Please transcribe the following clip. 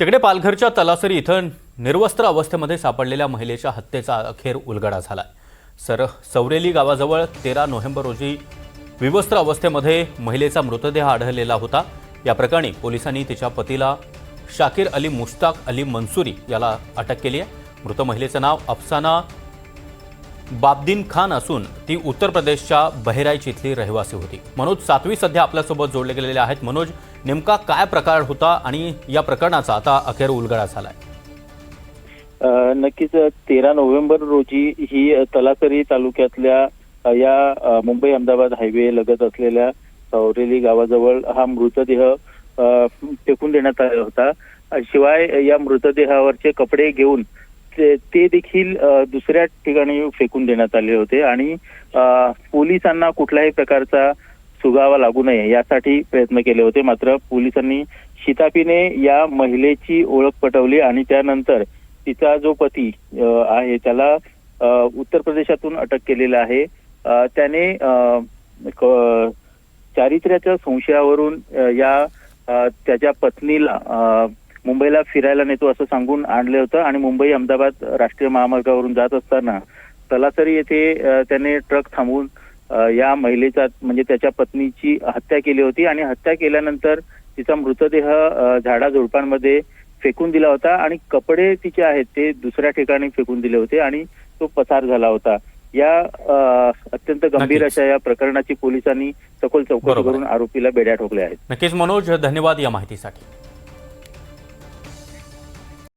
तिकडे पालघरच्या तलासरी इथं निर्वस्त्र अवस्थेमध्ये सापडलेल्या महिलेच्या हत्येचा अखेर उलगडा झाला सर सौरेली गावाजवळ तेरा नोव्हेंबर रोजी विवस्त्र अवस्थेमध्ये महिलेचा मृतदेह आढळलेला होता. या प्रकरणी पोलिसांनी तिच्या पतीला शाकीर अली मुश्ताक अली मंसुरी याला अटक केली आहे. मृत महिलेचं नाव अफसाना बाबदीन खान असून ती उत्तर प्रदेशच्या बहराईच इथली रहिवासी होती. मनोज सातवी सध्या आपल्यासोबत जोडले गेलेले आहेत. मनोज नेमका काय प्रकार होता आणि या प्रकरणाचा आता अखेर उलगडा झालाय? अ, नक्कीच तेरा नोव्हेंबर रोजी ही तलासरी तालुक्यातल्या या मुंबई अहमदाबाद हायवे लगत असलेल्या सौरेली गावाजवळ हा मृतदेह फेकून देण्यात आला होता. शिवाय या मृतदेहावरचे कपडे घेऊन ते ते देखील दुसऱ्या ठिकाणी फेकून देण्यात आले होते आणि पोलिसांना कुठल्याही प्रकारचा सुगावा लागू नये यासाठी प्रयत्न केले होते. मात्र पोलिसांनी शितापीने या महिलेची ओळख पटवली आणि त्यानंतर तिचा जो पती आहे त्याला उत्तर प्रदेशातून अटक केलेला आहे. त्याने चारित्र्याच्या संशयावरून या त्याच्या पत्नीला मुंबईला फिरायला नेतो असं सांगून आणलं होतं आणि मुंबई अहमदाबाद राष्ट्रीय महामार्गावरून जात असताना तलासरी येथे त्याने ट्रक थांबवून या महिलेचा म्हणजे त्याच्या पत्नीची हत्या केली होती आणि हत्या केल्यानंतर तिचा मृतदेह अ, झाडाझुडपांमध्ये फेकून दिला होता आणि कपडे तिचे आहेत ते दुसऱ्या ठिकाणी फेकून दिले होते आणि तो पसार झाला होता या अत्यंत गंभीर. अशा या प्रकरणाची पोलिसांनी सखोल चौकशी. करून आरोपीला बेड्या ठोकल्या आहेत नक्कीच मनोज धन्यवाद या माहितीसाठी